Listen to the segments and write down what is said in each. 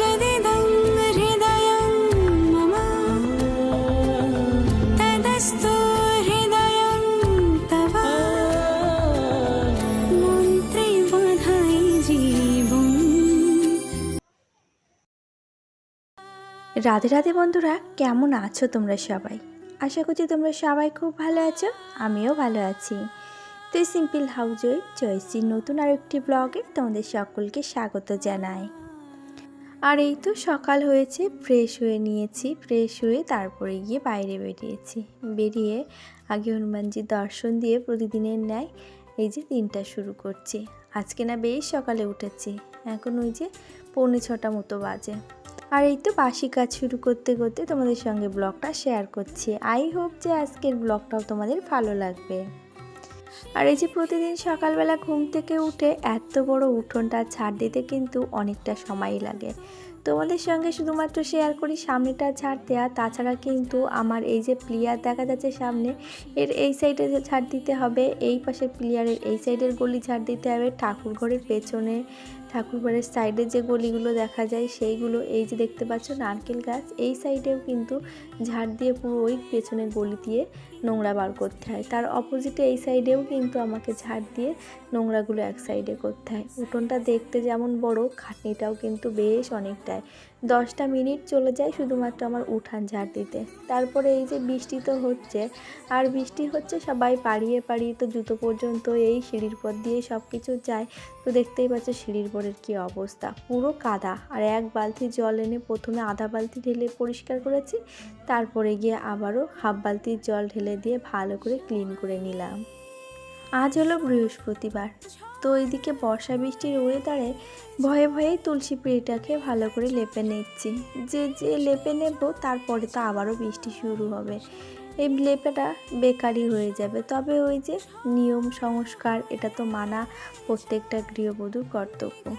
यदिदं हृदयं मम तदस्तु हृदयं तव মন্ত্রে বাধাই জীবন রাধে রাধে বন্ধুরা কেমন আছো তোমরা সবাই আশা করছি তোমরা সবাই খুব ভালো আছো আমিও ভালো আছি তো সিম্পল হাউজই জয়শ্রীর নতুন আর একটি ব্লগে তোমাদের সকলকে স্বাগত জানাই আর এই তো সকাল হয়েছে ফ্রেশ হয়ে নিয়েছি ফ্রেশ হয়ে তারপরে গিয়ে বাইরে বেরিয়েছি। বেরিয়ে আগে হনুমানজির দর্শন দিয়ে প্রতিদিনের ন্যায় এই যে দিনটা শুরু করছি। আজকে না বেশ সকালে উঠেছি, এখন ওই যে পৌনে ছটা মতো বাজে। আর এই তো বাসি কাজ শুরু করতে করতে তোমাদের সঙ্গে ব্লগটা শেয়ার করছি। আই হোপ যে আজকের ব্লগটাও তোমাদের ভালো লাগবে। আর এই যে প্রতিদিন সকালবেলা ঘুম থেকে উঠে এত বড় উঠোনটা ছাড় দিতে কিন্তু অনেকটা সময় লাগে। তোমাদের সঙ্গে শুধুমাত্র শেয়ার করি, সামনেটা ছাড় দেওয়া তাছাড়া কিন্তু আমার এই যে প্লেয়ার দেখা যাচ্ছে সামনে এর এই সাইডে ছাড় দিতে হবে, এই পাশের প্লেয়ারের এই সাইডের গলি ছাড় দিতে হবে। ঠাকুর ঘরের পেছনে, ঠাকুর ঘরের সাইডে যে গলিগুলো দেখা যায়, সেইগুলো এই যে দেখতে পাচ্ছ নারকেল গাছ, এই সাইডেও কিন্তু ঝাড় দিয়ে পুরো ওই পেছনের গলি দিয়ে নোংরা বার করতে হয়। তার অপোজিটে এই সাইডেও কিন্তু আমাকে ঝাড় দিয়ে নোংরাগুলো এক সাইডে করতে হয়। উঠোনটা দেখতে যেমন বড়, খাটনিটাও কিন্তু বেশ অনেকটাই দশটা মিনিট চলে যায় শুধুমাত্র আমার উঠান ঝাড় দিতে। তারপরে এই যে বৃষ্টি তো হচ্ছে, আর বৃষ্টি হচ্ছে সবাই পাড়িয়ে পাড়িয়ে তো জুতো পর্যন্ত এই সিঁড়ির পর দিয়ে সব কিছু যায়। তো দেখতেই পাচ্ছ সিঁড়ির পরের কী অবস্থা। পুরো কাদা। আর এক বালতি জল এনে প্রথমে আধা বালতি ঢেলে পরিষ্কার করেছি, তারপরে গিয়ে আবারও হাফ বালতির জল ঢেলে দিয়ে ভালো করে ক্লিন করে নিলাম। আজ হলো বৃহস্পতিবার। তো এইদিকে বর্ষা বৃষ্টির ওয়েদারে ভয়ে ভয়েই তুলসী পিঁড়িটাকে ভালো করে লেপে নিচ্ছি। যে যে লেপে নেব তারপরে তো আবারও বৃষ্টি শুরু হবে। এই লেপেটা বেকারই হয়ে যাবে। তবে ওই যে নিয়ম সংস্কার, এটা তো মানা প্রত্যেকটা গৃহবধূর কর্তব্য।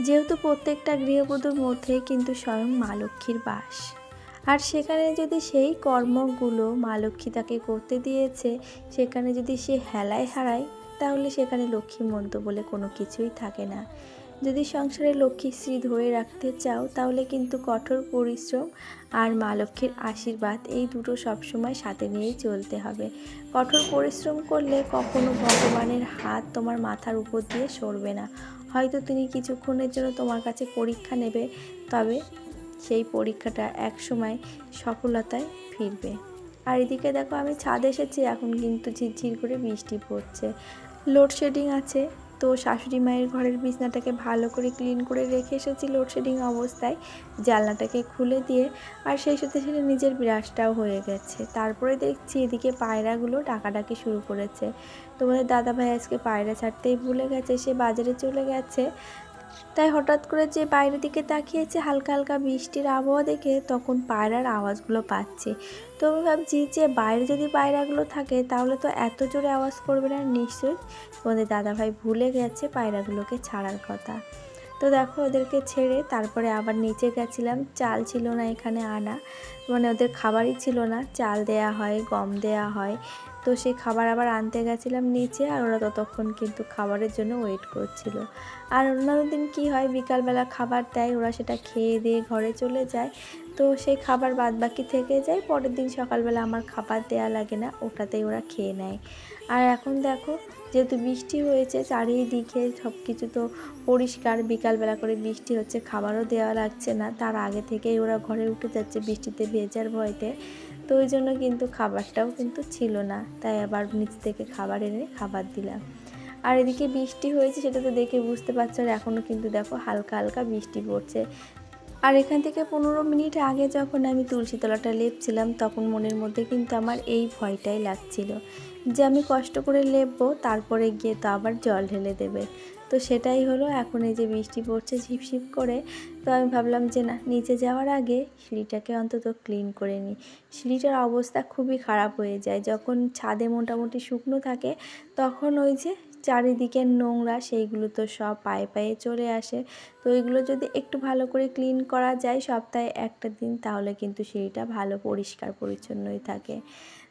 যেহেতু প্রত্যেকটা গৃহবধূর মধ্যে কিন্তু স্বয়ং মা লক্ষ্মীর বাস। আর সেখানে যদি সেই কর্মগুলো মা লক্ষ্মী তাকে করতে দিয়েছে, সেখানে যদি সে হেলায় হারায়, তাহলে সেখানে লক্ষ্মী মন্ত বলে কোনো কিছুই থাকে না। যদি সংসারে লক্ষ্মীশ্রী ধরে রাখতে চাও, তাহলে কিন্তু কঠোর পরিশ্রম আর মা লক্ষ্মীর আশীর্বাদ এই দুটো সবসময় সাথে নিয়েই চলতে হবে। কঠোর পরিশ্রম করলে কখনো ভগবানের হাত তোমার মাথার উপর দিয়ে সরবে না। হয়তো তিনি কিছুক্ষণের জন্য তোমার কাছে পরীক্ষা নেবে, তবে সেই পরীক্ষাটা এক সময় সফলতায় ফিরবে। আর এদিকে দেখো আমি ছাদ এসেছি, এখন কিন্তু ঝিরঝির করে বৃষ্টি পড়ছে। লোডশেডিং আছে, তো শাশুড়ি মায়ের ঘরের বিছনাটাকে ভালো করে ক্লিন করে রেখে এসেছি লোডশেডিং অবস্থায়, জানলাটাকে খুলে দিয়ে, আর সেই সাথে সাথে নিজের বিরাজটাও হয়ে গেছে। তারপরে দেখছি এদিকে পায়রাগুলো ডাকাডাকি শুরু করেছে। তোমাদের দাদা ভাই আজকে পায়রা ছাড়তেই ভুলে গেছে, সে বাজারে চলে গেছে। তাই হঠাৎ করে যে বাইরের দিকে তাকিয়েছে, হালকা হালকা বৃষ্টির আবহাওয়া দেখে তখন পায়রার আওয়াজগুলো পাচ্ছে। তো আমি ভাবছি যে বাইরে যদি পায়রাগুলো থাকে, তাহলে তো এত জোরে আওয়াজ করবে না নিশ্চয়ই। তোমাদের দাদাভাই ভুলে গেছে পায়রাগুলোকে ছাড়ার কথা। তো দেখো ওদেরকে ছেড়ে তারপরে আবার নিচে গেছিলাম। চাল ছিল না এখানে আনা। মানে ওদের খাবারই ছিল না। চাল দেয়া হয়, গম দেয়া হয়। তো সেই খাবার আবার আনতে গেছিলাম নিচে আর ওরা ততক্ষণ কিন্তু খাবারের জন্য ওয়েট করছিল। আর অন্যান্য দিন কী হয়, বিকালবেলা খাবার দেয়, ওরা সেটা খেয়ে দিয়ে ঘরে চলে যায়। তো সেই খাবার বাদ বাকি থেকে যায়, পরের দিন সকালবেলা আমার খাবার দেয়া লাগে না, ওটাতেই ওরা খেয়ে নেয়। আর এখন দেখো, যেহেতু বৃষ্টি হয়েছে, চারিদিকে সব কিছু তো পরিষ্কার, বিকালবেলা করে বৃষ্টি হচ্ছে, খাবারও দেওয়া লাগছে না। তার আগে থেকেই ওরা ঘরে উঠে যাচ্ছে বৃষ্টিতে ভেজার ভয়তে। তো ওই জন্য কিন্তু খাবারটাও কিন্তু ছিল না। তাই আবার নিচ থেকে খাবার এনে খাবার দিলাম। আর এদিকে বৃষ্টি হয়েছে সেটা তো দেখে বুঝতে পারছ, আর এখনও কিন্তু দেখো হালকা হালকা বৃষ্টি পড়ছে। আর এখান থেকে পনেরো মিনিট আগে যখন আমি তুলসী তলাটা লেপছিলাম, তখন মনের মধ্যে কিন্তু আমার এই ভয়টাই লাগছিল যে আমি কষ্ট করে লেপবো, তারপরে গিয়ে তো আবার জল ঢেলে দেবে। তো সেটাই হলো, এখন এই যে বৃষ্টি পড়ছে ঝিপঝিপ করে, তো আমি ভাবলাম যে না, নিচে যাওয়ার আগে সিঁড়িটাকে অন্তত ক্লিন করে নিই। সিঁড়িটার অবস্থা খুবই খারাপ হয়ে যায়। যখন ছাদে মোটামুটি শুকনো থাকে, তখন ওই যে চারিদিকের নোংরা সেইগুলো তো সব পায়ে পায়ে চলে আসে। তো ওইগুলো যদি একটু ভালো করে ক্লিন করা যায় সপ্তাহে একটা দিন, তাহলে কিন্তু সিঁড়িটা ভালো পরিষ্কার পরিচ্ছন্নই থাকে।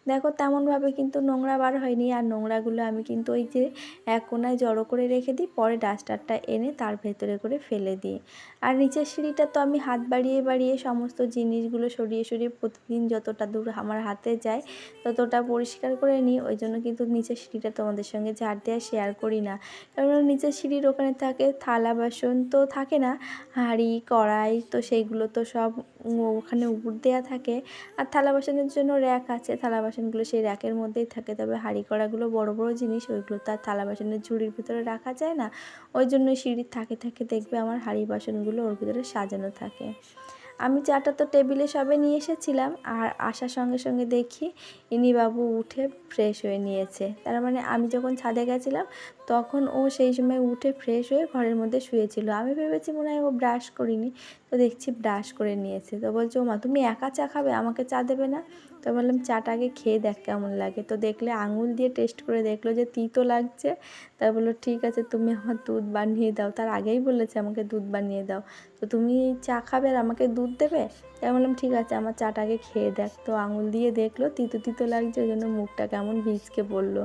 দেখো তেমনভাবে কিন্তু নোংরা বার হয়নি। আর নোংরাগুলো আমি কিন্তু ওই যে এক কোনায় জড়ো করে রেখে দিই, পরে ডাস্টারটা এনে তার ভেতরে করে ফেলে দিই। আর নিচের সিঁড়িটা তো আমি হাত বাড়িয়ে বাড়িয়ে সমস্ত জিনিসগুলো সরিয়ে সরিয়ে প্রতিদিন যতটা দূর আমার হাতে যায় ততটা পরিষ্কার করে নিই। ওই জন্য কিন্তু নিচের সিঁড়িটা তোমাদের সঙ্গে ঝাড় দেওয়া শেয়ার করি না। কারণ নিচের সিঁড়ির ওখানে থাকে থালা বাসন তো থাকে না, হাঁড়ি, কড়াই তো সেইগুলো তো সব ওখানে উপর দেওয়া থাকে। আর থালা বাসনের জন্য র্যাক আছে, থালা বাসনগুলো সেই র্যাকের মধ্যেই থাকে। তবে হাঁড়ি কড়াগুলো বড় বড় জিনিস, ওইগুলো তো আর থালা বাসনের ঝুড়ির ভিতরে রাখা যায় না। ওই জন্য সিঁড়ির থাকে থাকে দেখবে আমার হাঁড়ি বাসনগুলো ওর ভিতরে সাজানো থাকে। আমি চাটা তো টেবিলে সবে নিয়ে এসেছিলাম আর আসার সঙ্গে সঙ্গে দেখি ইনি বাবু উঠে ফ্রেশ হয়ে নিয়েছে। তার মানে আমি যখন ছাদে গেছিলাম তখন ও সেই সময় উঠে ফ্রেশ হয়ে ঘরের মধ্যে শুয়েছিল। আমি ভেবেছি মনে হয় ও ব্রাশ করিনি, তো দেখছি ব্রাশ করে নিয়েছে। তো বলছে ও মা তুমি একা চা খাবে? আমাকে চা দেবে না? তো বললাম, চাটা আগে খেয়ে দেখ কেমন লাগে। তো দেখলে আঙুল দিয়ে টেস্ট করে দেখল যে তিতো লাগছে। তা বলল, ঠিক আছে, তুমি আমার দুধ বানিয়ে দাও। তার আগেই বলেছে আমাকে, দুধ বানিয়ে দাও। তো তুমি চা খাবে আর আমাকে দুধ দেবে? তাই বললাম, ঠিক আছে, আমার চাটাকে খেয়ে দেখ। তো আঙুল দিয়ে দেখল, তিতো তিতো লাগছে, ওই জন্য মুখটা কেমন ভিজকে বলল।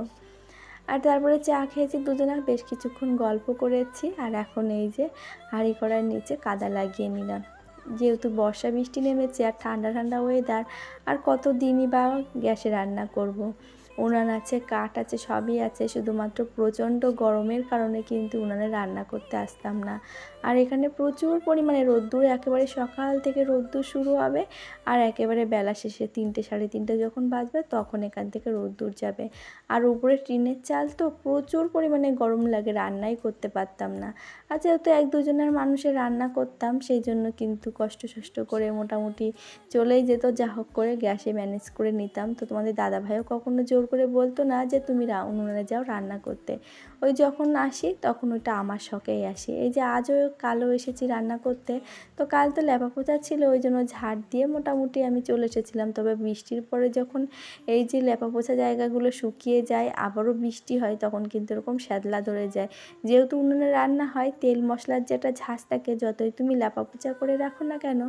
আর তারপরে চা খেয়েছি দুজনে, বেশ কিছুক্ষণ গল্প করেছি। আর এখন এই যে হাঁড়ি কড়ার নিচে কাদা লাগিয়ে নিলাম। যেহেতু বর্ষা বৃষ্টি নেমেছে আর ঠান্ডা ঠান্ডা ওয়েদার আর কত দিনই বা গ্যাসে রান্না করব। উনান আছে, কাঠ আছে, সবই আছে, শুধুমাত্র প্রচণ্ড গরমের কারণে কিন্তু উনানে রান্না করতে আসতাম না আর এখানে প্রচুর পরিমাণে রোদ্দুর, একেবারে সকাল থেকে রোদ্দুর শুরু হবে আর একেবারে বেলা শেষে তিনটে, সাড়ে তিনটে যখন বাজবে তখন এখান থেকে রোদ্দুর যাবে। আর উপরে টিনের চাল তো প্রচুর পরিমাণে গরম লাগে, রান্নাই করতে পারতাম না। আর যেহেতু এক দুজনের মানুষের রান্না করতাম, সেই জন্য কিন্তু কষ্ট সষ্ট করে মোটামুটি চলেই যেত। যা হোক করে গ্যাসে ম্যানেজ করে নিতাম। তো তোমাদের দাদাভাইও কখনো জোর করে বলতো না যে, তুমি উনুনে যাও রান্না করতে। ওই যখন আসি তখন ওইটা আমার শখেই আসে। এই যে আজও কালো এসেছি রান্না করতে, তো কাল তো ল্যাপা পোচা ছিল, ওই জন্য ঝাড় দিয়ে মোটামুটি আমি চলে এসেছিলাম। তবে বৃষ্টির পরে যখন এই যে ল্যাপা পোচা জায়গাগুলো শুকিয়ে যায়, আবারও বৃষ্টি হয়, তখন কিন্তু এরকম শ্যাদলা ধরে যায়। যেহেতু উনুনে রান্না হয়, তেল মশলার যেটা ঝাঁজ থাকে, যতই তুমি ল্যাপা পোচা করে রাখো না কেন,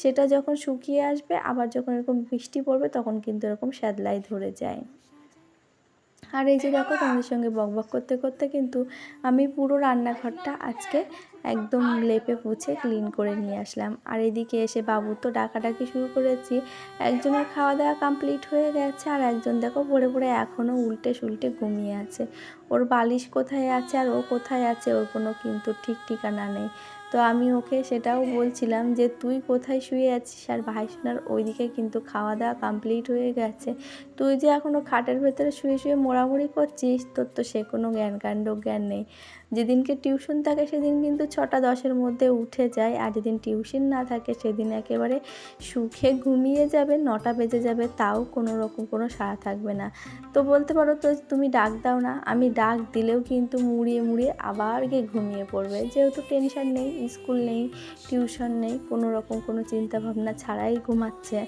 সেটা যখন শুকিয়ে আসবে, আবার যখন এরকম বৃষ্টি পড়বে, তখন কিন্তু এরকম শ্যাদলাই ধরে যায়। আর এই যে দেখো তোমাদের সঙ্গে বকবক করতে করতে কিন্তু আমি পুরো রান্নাঘরটা আজকে একদম লেপে পুছে ক্লিন করে নিয়ে আসলাম। আর এদিকে এসে বাবু তো ডাকাডাকি শুরু করেছি। একজনের খাওয়া দাওয়া কমপ্লিট হয়ে গেছে আর একজন দেখো পড়ে পড়ে এখনও উল্টে সুলটে ঘুমিয়ে আছে। ওর বালিশ কোথায় আছে আর ও কোথায় আছে ওর কোনো কিন্তু ঠিক ঠিকানা নেই। তো আমি ওকে সেটাও বলছিলাম যে, তুই কোথায় শুয়ে আছিস আর ভাই সোনার ওইদিকে কিন্তু খাওয়া দাওয়া কমপ্লিট হয়ে গেছে। তুই যে এখনও খাটের ভেতরে শুয়ে শুয়ে মোড়ামুড়ি করছিস, তোর তো সে কোনো জ্ঞান কাণ্ড জ্ঞান নেই। যেদিনকে টিউশন থাকে সেদিন কিন্তু ছটা দশের মধ্যে উঠে যায়, আর যেদিন টিউশন না থাকে সেদিন একেবারে সুখে ঘুমিয়ে যাবে, নটা বেজে যাবে, তাও কোনো রকম কোনো সাড়া থাকবে না। তো বলতে পারো তো তুমি ডাক দাও না, আমি ডাক দিলেও কিন্তু মুড়িয়ে মুড়িয়ে আবার গিয়ে ঘুমিয়ে পড়বে। যেহেতু টেনশন নেই, স্কুল নেই, টিউশন নেই, কোনো রকম কোনো চিন্তা ভাবনা ছাড়াই ঘুমাচ্ছে।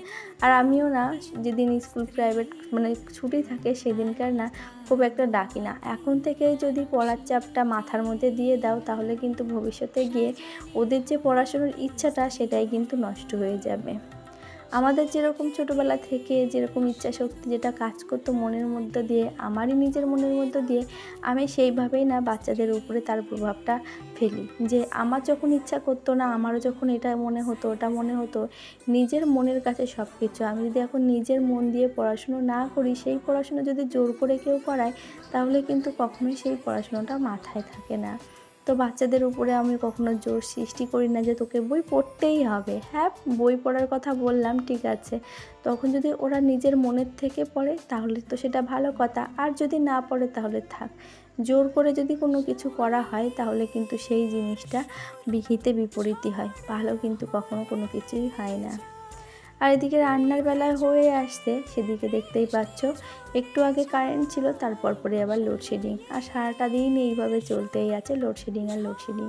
আর আমিও না, যেদিন স্কুল প্রাইভেট মানে ছুটি থাকে সেদিনকার না খুব একটা ডাকি না। এখন থেকে যদি পড়ার চাপটা মাথার মধ্যে দিয়ে দাও, তাহলে কিন্তু ভবিষ্যতে গিয়ে ওদের যে পড়াশোনার ইচ্ছাটা সেটাই কিন্তু নষ্ট হয়ে যাবে। আমাদের যেরকম ছোটোবেলা থেকে যেরকম ইচ্ছা শক্তি যেটা কাজ করতো মনের মধ্যে দিয়ে, আমারই নিজের মনের মধ্যে দিয়ে, আমি সেইভাবেই না বাচ্চাদের উপরে তার প্রভাবটা ফেলি। যে আমার যখন ইচ্ছা করতো না, আমারও যখন এটা মনে হতো, ওটা মনে হতো, নিজের মনের কাছে সব কিছু আমি যদি এখন নিজের মন দিয়ে পড়াশুনো না করি, সেই পড়াশুনো যদি জোর করে কেউ করায়, তাহলে কিন্তু কখনোই সেই পড়াশুনোটা মাথায় থাকে না। তো বাচ্চাদের উপরে আমি কখনো জোর সৃষ্টি করি না যে তোকে বই পড়তেই হবে। হ্যাঁ বই পড়ার কথা বললাম, ঠিক আছে। তখন যদি ওরা নিজের মনের থেকে পড়ে, তাহলে তো সেটা ভালো কথা। আর যদি না পড়ে, তাহলে থাক। জোর করে যদি কোনো কিছু করা হয়, তাহলে কিন্তু সেই জিনিসটা বিহিতে বিপরীতই হয়। ভালো কিন্তু কখনো কোনো কিছুই হয় না। আর এদিকে রান্নার বেলায় হয়ে আসছে, সেদিকে দেখতেই পাচ্ছ, একটু আগে কারেন্ট ছিল, তারপর পরে আবার লোডশেডিং আর সারাটা দিন এইভাবে চলতেই আছে লোডশেডিং আর লোডশেডিং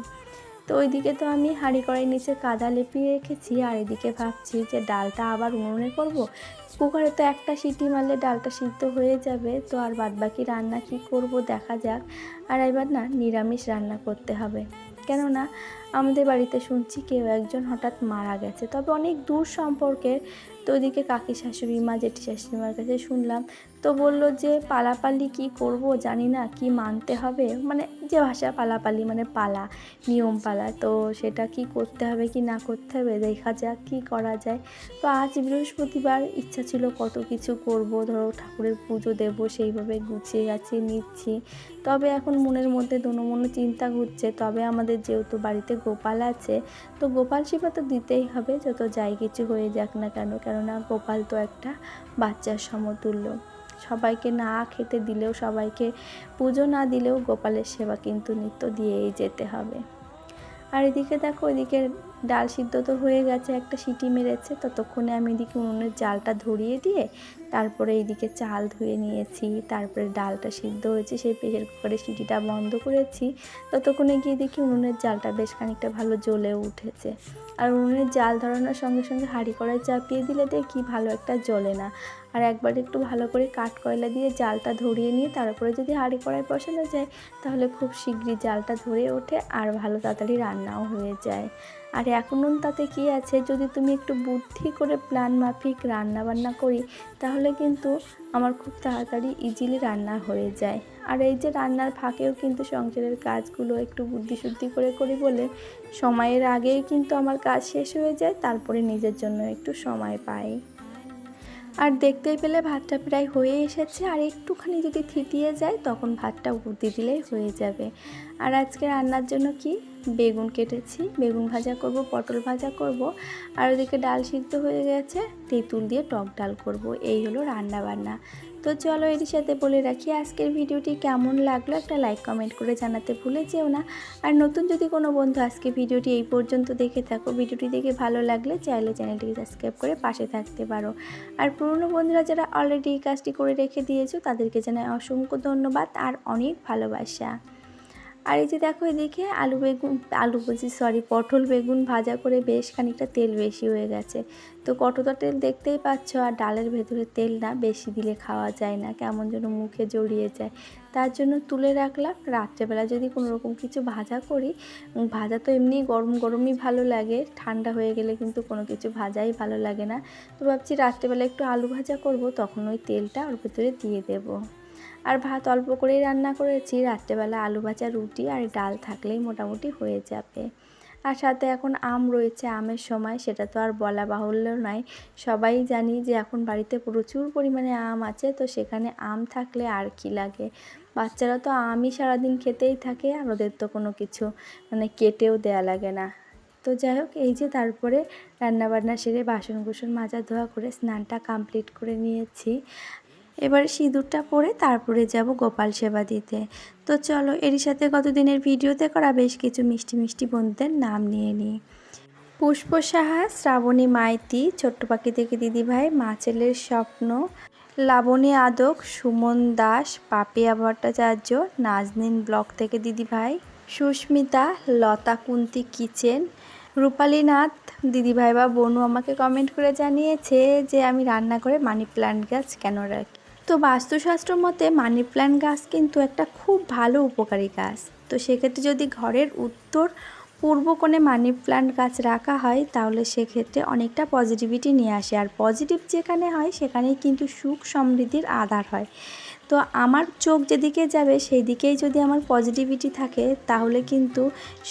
তো ওইদিকে তো আমি হাঁড়ি কড়াই নিচে কাদা লেপিয়ে রেখেছি, আর এদিকে ভাবছি যে ডালটা আবার উনুনে করব। কুকারে তো একটা সিটি মারলে ডালটা সিদ্ধ হয়ে যাবে, তো আর বাদবাকি রান্না কি করব দেখা যাক। আর এবার না নিরামিষ রান্না করতে হবে। কেননা আমাদের বাড়িতে শুনছি কেউ একজন হঠাৎ মারা গেছে। তবে অনেক দূর সম্পর্কের তো ওইদিকে কাকি শাশুড়ি মা, জেঠি শাশুড়ি মার কাছে শুনলাম। তো বলল যে, পালাপালি কি করব জানি না, কি মানতে হবে? মানে যে ভাষা পালাপালি মানে পালা, নিয়ম পালা, তো সেটা কি করতে হবে, কি না করতে হবে, দেখা যাক কি করা যায়। তো আজ বৃহস্পতিবার ইচ্ছা ছিল কত কিছু করব, ধরো ঠাকুরের পুজো দেব, সেইভাবে গুছিয়ে গাছিয়ে নিচ্ছি। তবে এখন মনের মধ্যে দোনো চিন্তা ঘুরছে, তবে আমাদের যেহেতু বাড়িতে গোপাল আছে, তো গোপাল সেবা তো দিতেই হবে, যত যাই কিছু হয়ে যাক না কেন, কেননা গোপাল তো একটা বাচ্চার সমতুল্য। সবাইকে না খেতে দিলেও সবাইকে পুজো না দিলেও গোপালের সেবা কিন্তু নিত্য দিয়েই যেতে হবে। আর এদিকে দেখো, এদিকে ডাল সিদ্ধ তো হয়ে গেছে, একটা সিটি মেরেছে। ততক্ষণে আমি এদিকে উনুনের জালটা ধরিয়ে দিয়ে তারপরে এইদিকে চাল ধুয়ে নিয়েছি, তারপরে ডালটা সিদ্ধ হয়েছে, সেই প্রেশার কুকারের সিটিটা বন্ধ করেছি। ততক্ষণে গিয়ে দেখি উনুনের জালটা বেশ খানিকটা ভালো জ্বলে উঠেছে। আর উনুনের জাল ধরানোর সঙ্গে সঙ্গে হাঁড়ি কড়াই চাপিয়ে দিলে দেখি ভালো একটা জ্বলে না। আর একবার একটু ভালো করে কাঠ কয়লা দিয়ে জালটা ধরিয়ে নিয়ে তারপরে যদি হাঁড়ি কড়াই বসানো যায়, তাহলে খুব শীঘ্রই জালটা ধরে ওঠে আর ভালো তাড়াতাড়ি রান্নাও হয়ে যায়। আর এখন তাতে কি আছে, যদি তুমি একটু বুদ্ধি করে প্ল্যান মাফিক রান্না বান্না করি, তাহলে কিন্তু আমার খুব তাড়াতাড়ি ইজিলি রান্না হয়ে যায়। আর এই যে রান্নার ফাঁকেও কিন্তু সংসারের কাজগুলো একটু বুদ্ধি শুদ্ধি করে করি বলে সময়ের আগেই কিন্তু আমার কাজ শেষ হয়ে যায়, তারপরে নিজের জন্য একটু সময় পাই। আর দেখতেই পেলে ভাতটা প্রায় হয়ে এসেছে। আর একটুখানি যদি থিতিয়ে যায়, তখন ভাতটা উঠতে দিলেই হয়ে যাবে। আর আজকে রান্নার জন্য কি? বেগুন কেটেছি। বেগুন ভাজা করব, পটল ভাজা করব। আর ওদিকে ডাল সিদ্ধ হয়ে গেছে। তেঁতুল দিয়ে টক ডাল করব। এই হলো রান্না বান্না তো চলো এর সাথে বলে রাখি, আজকের ভিডিওটি কেমন লাগল একটা লাইক কমেন্ট করে জানাতে ভুলে যেও না। আর নতুন যদি কোনো বন্ধু আজকে ভিডিওটি এই পর্যন্ত দেখে থাকো, ভিডিওটি দেখে ভালো লাগলে চাইলে চ্যানেলটিকে সাবস্ক্রাইব করে পাশে থাকতে পারো। আর পুরনো বন্ধুরা যারা অলরেডি এই কাজটি করে রেখে দিয়েছ, তাদেরকে জানাই অসংখ্য ধন্যবাদ আর অনেক ভালোবাসা। আর এই যে দেখো এদিকে আলু বেগুন, আলু বলছি সরি পটল বেগুন ভাজা করে বেশ খানিকটা তেল বেশি হয়ে গেছে। তো কতটা তেল দেখতেই পাচ্ছ, আর ডালের ভেতরে তেল না বেশি দিলে খাওয়া যায় না, কেমন যেন মুখে জড়িয়ে যায়। তার জন্য তুলে রাখলাম। রাত্রেবেলা যদি কোনো রকম কিছু ভাজা করি ভাজা তো এমনি গরম গরমই ভালো লাগে, ঠান্ডা হয়ে গেলে কিন্তু কোনো কিছু ভাজাই ভালো লাগে না। তো ভাবছি রাত্রেবেলা একটু আলু ভাজা করব, তখন ওই তেলটা ওর ভেতরে দিয়ে দেবো। আর ভাত অল্প করেই রান্না করেছি। রাত্রেবেলা আলু ভাজা, রুটি আর ডাল থাকলেই মোটামুটি হয়ে যাবে। আর সাথে এখন আম রয়েছে আমের সময়, সেটা তো আর বলা বাহুল্য নয়। সবাই জানি যে এখন বাড়িতে প্রচুর পরিমাণে আম আছে, তো সেখানে আম থাকলে আর কি লাগে? বাচ্চারা তো আমই সারাদিন খেতেই থাকে, আর ওদের তো কোনো কিছু মানে কেটেও দেয়া লাগে না। তো যাই হোক, এই যে তারপরে রান্নাবান্না সেরে বাসন কুসন মাজা ধোয়া করে স্নানটা কমপ্লিট করে নিয়েছি। এবারে সিঁদুরটা পরে তারপরে যাব গোপাল সেবা দিতে। তো চলো, এরই সাথে গতদিনের ভিডিওতে করা বেশ কিছু মিষ্টি মিষ্টি বন্ধুদের নাম নিয়ে নিই। পুষ্প সাহা, শ্রাবণী মাইতি, ছোট্ট পাখি থেকে দিদিভাই, মা ছেলের স্বপ্ন, লাবণী আদক, সুমন দাস, পাপিয়া ভট্টাচার্য, নাজনিন ব্লক থেকে দিদিভাই, সুস্মিতা, লতা কুন্তি কিচেন রূপালী নাথ দিদিভাই বা বনু আমাকে কমেন্ট করে জানিয়েছে যে আমি রান্না করে মানি প্ল্যান্ট গাছ কেন রাখি? তো বাস্তুশাস্ত্র মতে মানি প্ল্যান্ট গাছ কিন্তু একটা খুব ভালো উপকারী গাছ। তো সেক্ষেত্রে যদি ঘরের উত্তর পূর্ব কোণে মানি প্ল্যান্ট গাছ রাখা হয়, তাহলে সেক্ষেত্রে অনেকটা পজিটিভিটি নিয়ে আসে। আর পজিটিভ যেখানে হয়, সেখানেই কিন্তু সুখ সমৃদ্ধির আধার হয়। তো আমার চোখ যেদিকে যাবে সেই দিকেই যদি আমার পজিটিভিটি থাকে, তাহলে কিন্তু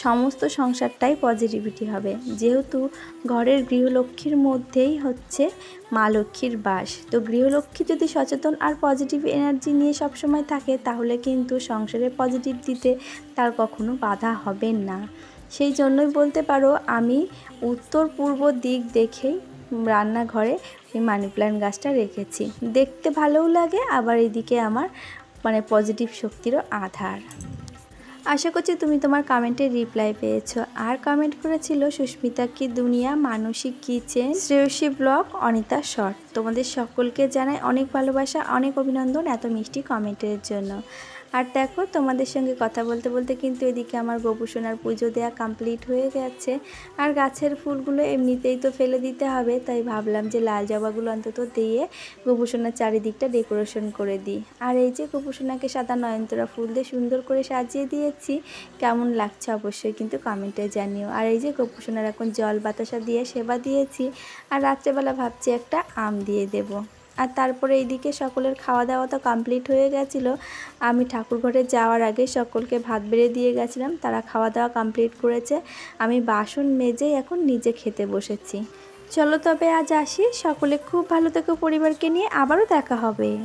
সমস্ত সংসারটাই পজিটিভিটি হবে। যেহেতু ঘরের গৃহলক্ষ্মীর মধ্যেই হচ্ছে মা লক্ষ্মীর বাস। তো গৃহলক্ষ্মী যদি সচেতন আর পজিটিভ এনার্জি নিয়ে সবসময় থাকে, তাহলে কিন্তু সংসারে পজিটিভ দিতে তার কখনো বাধা হবে না। সেই জন্যই বলতে পারো, আমি উত্তর পূর্ব দিক দেখেই রান্নাঘরে এই মানি প্ল্যান্ট গাছটা রেখেছি। দেখতে ভালোও লাগে, আবার এদিকে আমার মানে পজিটিভ শক্তিরও আধার। আশা করছি তুমি তোমার কমেন্টের রিপ্লাই পেয়েছ। আর কমেন্ট করেছিল সুস্মিতা কি দুনিয়া, মানসিক kitchen Shreyasi blog Anita short তোমাদের সকলকে জানাই অনেক ভালোবাসা, অনেক অভিনন্দন এত মিষ্টি কমেন্টের জন্য। আর দেখো, তোমাদের সঙ্গে কথা বলতে বলতে কিন্তু এদিকে আমার গোপুসোনার পুজো দেওয়া কমপ্লিট হয়ে গেছে। আর গাছের ফুলগুলো এমনিতেই তো ফেলে দিতে হবে, তাই ভাবলাম যে লাল জবাগুলো অন্তত দিয়ে গোপুসোনার চারিদিকটা ডেকোরেশন করে দিই। আর এই যে গোপুসোনাকে সাদা নয়নতরা ফুল দিয়ে সুন্দর করে সাজিয়ে দিয়েছি, কেমন লাগছে অবশ্যই কিন্তু কমেন্টে জানিও। আর এই যে গোপুসোনার এখন জল বাতাসা দিয়ে সেবা দিয়েছি, আর রাত্রেবেলা ভাবছি একটা আম দিয়ে দেব। আর তারপরে এইদিকে সকলের খাওয়া দাওয়া তো কমপ্লিট হয়ে গেছিল। আমি ঠাকুরঘরে যাওয়ার আগে সকলকে ভাত বেড়ে দিয়ে গেছিলাম, তারা খাওয়া দাওয়া কমপ্লিট করেছে। আমি বাসন মেজেই এখন নিজে খেতে বসেছি। চলো তবে আজ আসি, সকলে খুব ভালো থেকে পরিবারকে নিয়ে, আবারও দেখা হবে।